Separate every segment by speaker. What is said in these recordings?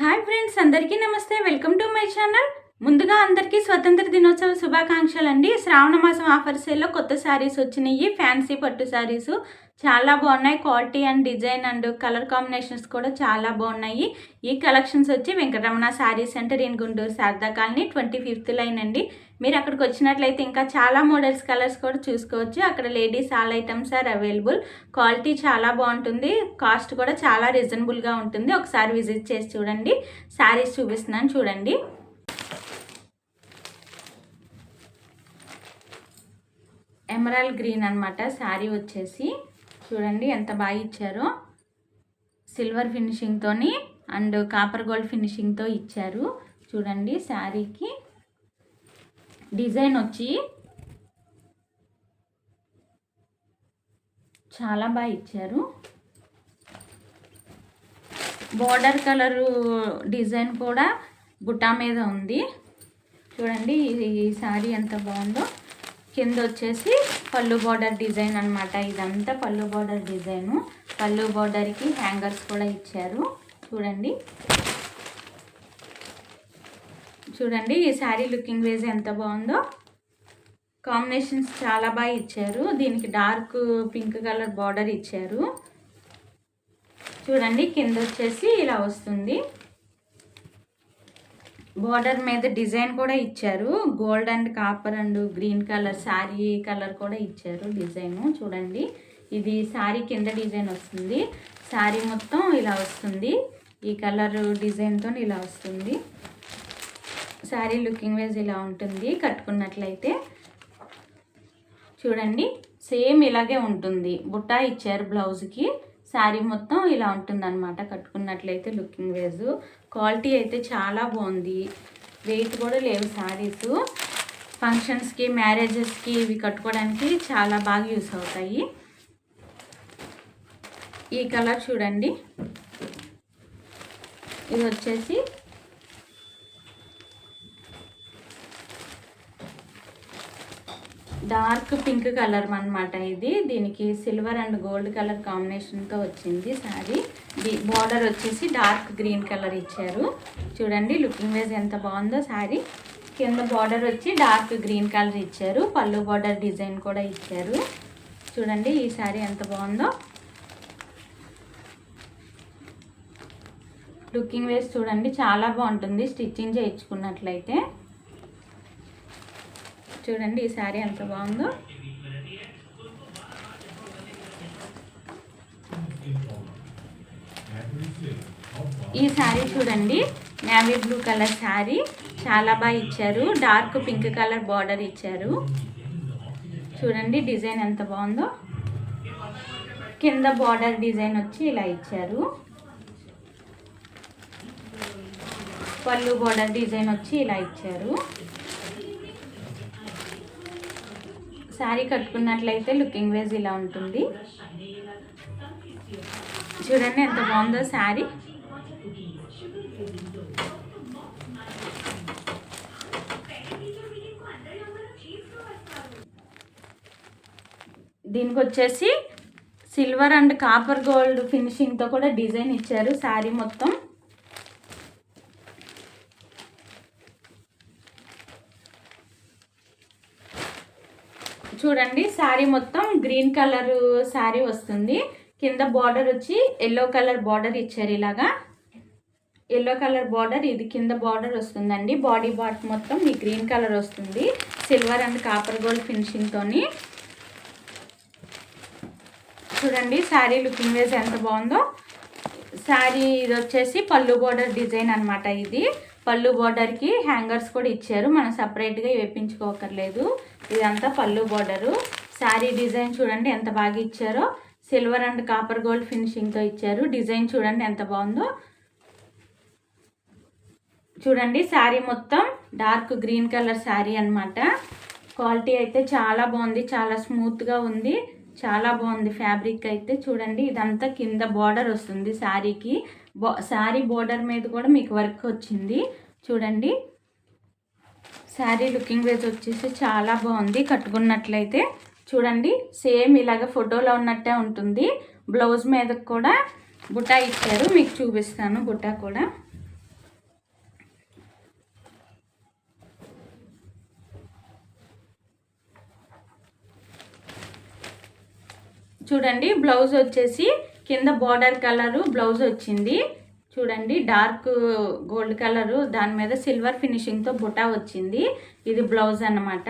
Speaker 1: Hi friends అందరికీ నమస్తే. Welcome to my channel. ముందుగా అందరికీ స్వతంత్ర దినోత్సవ శుభాకాంక్షలు అండి శ్రావణ మాసం ఆఫర్ సేల్లో కొత్త శారీస్ వచ్చినాయి ఫ్యాన్సీ పట్టు శారీస్ చాలా బాగున్నాయి. Quality and design and colour combinations కూడా చాలా బాగున్నాయి. ఈ కలెక్షన్స్ వచ్చి Venkataramana sari centre in Guntur Sharada colony twenty fifth line అండి. మీరు అక్కడికి వచ్చినట్లయితే ఇంకా చాలా మోడల్స్ కలర్స్ కూడా చూసుకోవచ్చు. అక్కడ ladies all items are available. Quality చాలా బాగుంటుంది. కాస్ట్ కూడా చాలా రీజనబుల్గా ఉంటుంది. ఒకసారి విజిట్ చేసి చూడండి. శారీస్ చూపిస్తున్నాను చూడండి. ఎమరాల్ గ్రీన్ అనమాట శారీ వచ్చేసి చూడండి ఎంత బాగా ఇచ్చారో. సిల్వర్ ఫినిషింగ్తోని అండ్ కాపర్ గోల్డ్ ఫినిషింగ్తో ఇచ్చారు. చూడండి శారీకి. డిజైన్ వచ్చి చాలా బాగా ఇచ్చారు. బోర్డర్ కలరు డిజైన్ కూడా బుటా మీద ఉంది. చూడండి ఈ- శారీ ఎంత బాగుందో. కింద వచ్చేసి పళ్ళు బార్డర్ డిజైన్ అన్నమాట. ఇదంతా పళ్ళు బార్డర్ డిజైను. పళ్ళు బార్డర్కి హ్యాంగర్స్ కూడా ఇచ్చారు. చూడండి. చూడండి ఈ శారీ లుకింగ్ వేజ్ ఎంత బాగుందో. కాంబినేషన్స్ చాలా బాగా ఇచ్చారు. దీనికి డార్క్ పింక్ కలర్ బార్డర్ ఇచ్చారు. చూడండి కింద వచ్చేసి ఇలా వస్తుంది. బార్డర్ మీద డిజైన్ కూడా ఇచ్చారు. Gold and copper and green colour sari colour కూడా ఇచ్చారు డిజైన్. చూడండి ఇది శారీ కింద డిజైన్ వస్తుంది. శారీ మొత్తం ఇలా వస్తుంది. ఈ కలర్ డిజైన్తో ఇలా వస్తుంది. శారీ లుకింగ్ వైజ్ ఇలా ఉంటుంది కట్టుకున్నట్లయితే. చూడండి సేమ్ ఇలాగే ఉంటుంది. బుట్టా ఇచ్చారు బ్లౌజ్కి శారీ మొత్తం ఇలా ఉంటుందన్నమాట కట్టుకున్నట్లయితే లుకింగ్ వేజ్. క్వాలిటీ అయితే చాలా బాగుంది. వెయిట్ కూడా లేవు శారీస్. ఫంక్షన్స్కి మ్యారేజెస్కి ఇవి కట్టుకోవడానికి చాలా బాగా యూస్ అవుతాయి. ఈ కలర్ చూడండి. ఇది వచ్చేసి డార్క్ పింక్ కలర్ అనమాట ఇది. దీనికి సిల్వర్ అండ్ గోల్డ్ కలర్ కాంబినేషన్తో వచ్చింది శారీ ది బార్డర్ వచ్చేసి డార్క్ గ్రీన్ కలర్ ఇచ్చారు. చూడండి లుకింగ్ వైజ్ ఎంత బాగుందో శారీ కింద బార్డర్ వచ్చి డార్క్ గ్రీన్ కలర్ ఇచ్చారు. పళ్ళు బార్డర్ డిజైన్ కూడా ఇచ్చారు. చూడండి ఈ శారీ ఎంత బాగుందో. లుకింగ్ వేస్ చూడండి చాలా బాగుంటుంది స్టిచ్చింగ్ చేయించుకున్నట్లయితే. చూడండి ఈ శారీ ఎంత బాగుందో. ఈ శారీ చూడండి నేవీ బ్లూ కలర్ శారీ. చాలా బాగా ఇచ్చారు. డార్క్ పింక్ కలర్ బార్డర్ ఇచ్చారు. చూడండి డిజైన్ ఎంత బాగుందో. కింద బార్డర్ డిజైన్ వచ్చి ఇలా ఇచ్చారు. పళ్ళు బార్డర్ డిజైన్ వచ్చి ఇలా ఇచ్చారు. శారీ కట్టుకున్నట్లయితే లుకింగ్ వేజ్ ఇలా ఉంటుంది. చూడండి ఎంత బాగుందో శారీ. దీనికి వచ్చేసి సిల్వర్ అండ్ కాపర్ గోల్డ్ ఫినిషింగ్తో కూడా డిజైన్ ఇచ్చారు శారీ మొత్తం. చూడండి శారీ మొత్తం గ్రీన్ కలర్ శారీ వస్తుంది. కింద బార్డర్ వచ్చి ఎల్లో కలర్ బార్డర్ ఇచ్చారు ఇలాగా. ఎల్లో కలర్ బార్డర్ ఇది కింద బార్డర్ వస్తుందండి. బాడీ పార్ట్ మొత్తం ఈ గ్రీన్ కలర్ వస్తుంది. సిల్వర్ అండ్ కాపర్ గోల్డ్ ఫినిషింగ్తోని చూడండి శారీ లుకింగ్ వేస్ ఎంత బాగుందో. శారీ ఇది వచ్చేసి పళ్ళు బార్డర్ డిజైన్ అన్నమాట ఇది. పళ్ళు బార్డర్కి హ్యాంగర్స్ కూడా ఇచ్చారు. మనం సపరేట్గా వేపించుకోకర్లేదు. ఇదంతా పళ్ళు బార్డరు శారీ డిజైన్ చూడండి ఎంత బాగా ఇచ్చారో. సిల్వర్ అండ్ కాపర్ గోల్డ్ ఫినిషింగ్తో ఇచ్చారు. డిజైన్ చూడండి ఎంత బాగుందో. చూడండి శారీ మొత్తం డార్క్ గ్రీన్ కలర్ శారీ అన్నమాట. క్వాలిటీ అయితే చాలా బాగుంది. చాలా స్మూత్గా ఉంది. చాలా బాగుంది ఫ్యాబ్రిక్ అయితే. చూడండి ఇదంతా కింద బార్డర్ వస్తుంది శారీకి. బా శారీ బార్డర్ మీద కూడా మీకు వర్క్ వచ్చింది. చూడండి. శారీ లుకింగ్ వేజ్ వచ్చేసి చాలా బాగుంది కట్టుకున్నట్లయితే. చూడండి సేమ్ ఇలాగ ఫోటోలో ఉన్నట్టే ఉంటుంది. బ్లౌజ్ మీద కూడా బుటా ఇచ్చారు. మీకు చూపిస్తాను బుటా కూడా. చూడండి బ్లౌజ్ వచ్చేసి కింద బార్డర్ కలరు బ్లౌజ్ వచ్చింది. చూడండి డార్క్ గోల్డ్ కలరు దాని మీద సిల్వర్ ఫినిషింగ్తో బుటా వచ్చింది. ఇది బ్లౌజ్ అన్నమాట.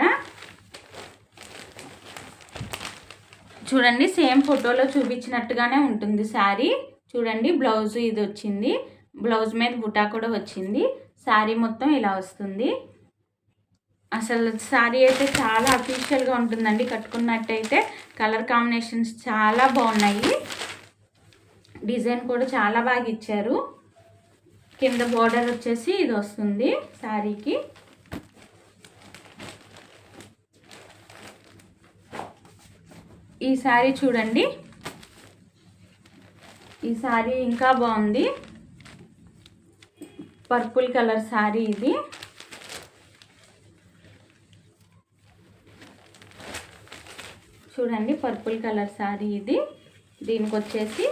Speaker 1: చూడండి సేమ్ ఫోటోలో చూపించినట్టుగానే ఉంటుంది శారీ. చూడండి బ్లౌజ్ ఇది వచ్చింది. బ్లౌజ్ మీద బుటా కూడా వచ్చింది. శారీ మొత్తం ఇలా వస్తుంది. అసలు శారీ అయితే చాలా అఫీషియల్గా ఉంటుందండి. కట్టుకున్నట్టయితే కలర్ కాంబినేషన్స్ చాలా బాగున్నాయి. డిజైన్ కూడా చాలా బాగా ఇచ్చారు. కింద బోర్డర్ వచ్చేసి ఇది వస్తుంది శారీకి ఈ శారీ చూడండి. ఈ శారీ ఇంకా బాగుంది. పర్పుల్ కలర్ శారీ ఇది. చూడండి పర్పుల్ కలర్ శారీ ఇది. దీనికి వచ్చేసి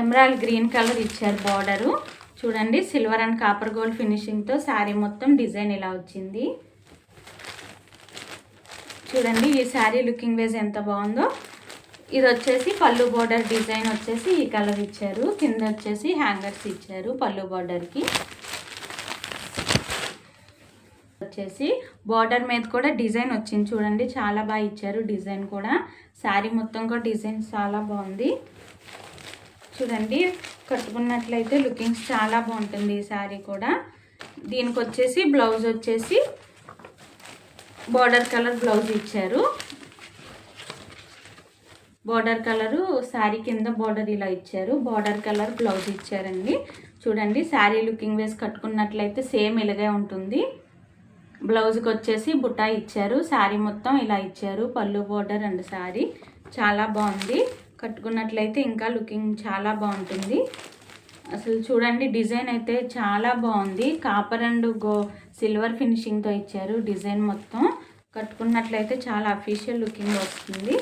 Speaker 1: ఎమరాల్ గ్రీన్ కలర్ ఇచ్చారు బార్డరు చూడండి సిల్వర్ అండ్ కాపర్ గోల్డ్ ఫినిషింగ్తో శారీ మొత్తం డిజైన్ ఇలా వచ్చింది. చూడండి ఈ శారీ లుకింగ్ వేజ్ ఎంత బాగుందో. ఇది వచ్చేసి పళ్ళు బార్డర్ డిజైన్ వచ్చేసి ఈ కలర్ ఇచ్చారు. కింద వచ్చేసి హ్యాంగర్స్ ఇచ్చారు పళ్ళు బార్డర్కి వచ్చేసి బార్డర్ మీద కూడా డిజైన్ వచ్చింది చూడండి. చాలా బాగా ఇచ్చారు డిజైన్ కూడా. శారీ మొత్తం కూడా డిజైన్ చాలా బాగుంది. చూడండి కట్టుకున్నట్లయితే లుకింగ్స్ చాలా బాగుంటుంది ఈ శారీ కూడా. దీనికి వచ్చేసి బ్లౌజ్ వచ్చేసి బార్డర్ కలర్ బ్లౌజ్ ఇచ్చారు. బార్డర్ కలరు శారీ కింద బార్డర్ ఇలా ఇచ్చారు. బార్డర్ కలర్ బ్లౌజ్ ఇచ్చారండి. చూడండి శారీ లుకింగ్ వేసి కట్టుకున్నట్లయితే సేమ్ ఇలాగే ఉంటుంది. బ్లౌజ్కి వచ్చేసి బుటా ఇచ్చారు శారీ మొత్తం ఇలా ఇచ్చారు పళ్ళు బోర్డర్ అండ్ శారీ. చాలా బాగుంది. కట్టుకున్నట్లయితే ఇంకా లుకింగ్ చాలా బాగుంటుంది. అసలు చూడండి డిజైన్ అయితే చాలా బాగుంది. కాపర్ అండ్ గో సిల్వర్ ఫినిషింగ్తో ఇచ్చారు డిజైన్ మొత్తం. కట్టుకున్నట్లయితే చాలా అఫీషియల్ లుకింగ్ వస్తుంది.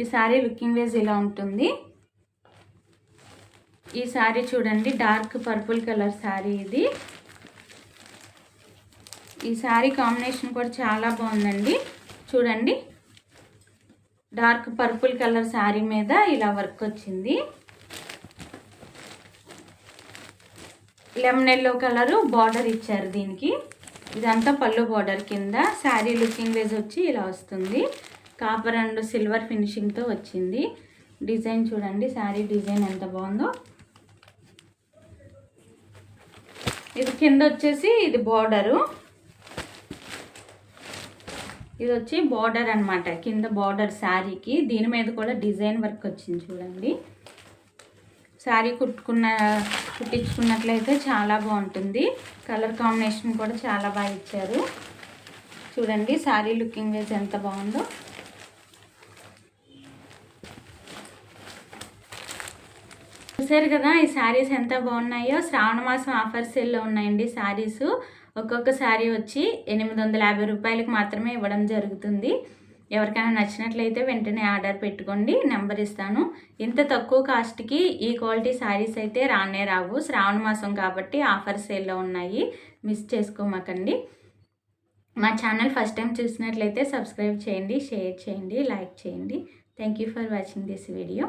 Speaker 1: ఈ శారీ లుకింగ్ వేజ్ ఇలా ఉంటుంది. ఈ శారీ చూడండి డార్క్ పర్పుల్ కలర్ శారీ ఇది. ఈ శారీ కాంబినేషన్ కూడా చాలా బాగుందండి. చూడండి డార్క్ పర్పుల్ కలర్ శారీ మీద ఇలా వర్క్ వచ్చింది. లెమన్ ఎల్లో కలరు బార్డర్ ఇచ్చారు దీనికి. ఇదంతా పళ్ళు బార్డర్ కింద శారీ లుకింగ్ వేజ్ వచ్చి ఇలా వస్తుంది. కాపర్ అండ్ సిల్వర్ ఫినిషింగ్తో వచ్చింది. డిజైన్ చూడండి శారీ డిజైన్ ఎంత బాగుందో. ఇది కింద వచ్చేసి ఇది బార్డరు. ఇది వచ్చి బార్డర్ అనమాట కింద బార్డర్ శారీకి. దీని మీద కూడా డిజైన్ వర్క్ వచ్చింది చూడండి. శారీ కుట్టుకున్న కుట్టించుకున్నట్లయితే చాలా బాగుంటుంది. కలర్ కాంబినేషన్ కూడా చాలా బాగా ఇచ్చారు. చూడండి శారీ లుకింగ్ వేసి ఎంత బాగుందో. చూసారు కదా ఈ శారీస్ ఎంత బాగున్నాయో. శ్రావణ మాసం ఆఫర్ సేల్లో ఉన్నాయండి శారీస్. ఒక్కొక్క శారీ వచ్చి ఎనిమిది వందల యాభై రూపాయలకు మాత్రమే ఇవ్వడం జరుగుతుంది. ఎవరికైనా నచ్చినట్లయితే వెంటనే ఆర్డర్ పెట్టుకోండి నెంబర్ ఇస్తాను. ఇంత తక్కువ కాస్ట్కి ఈ క్వాలిటీ శారీస్ అయితే రానే రావు. శ్రావణ మాసం కాబట్టి ఆఫర్ సేల్లో ఉన్నాయి. మిస్ చేసుకోమాకండి. మా ఛానల్ ఫస్ట్ టైం చూసినట్లయితే సబ్స్క్రైబ్ చేయండి షేర్ చేయండి లైక్ చేయండి. Thank you for watching this video.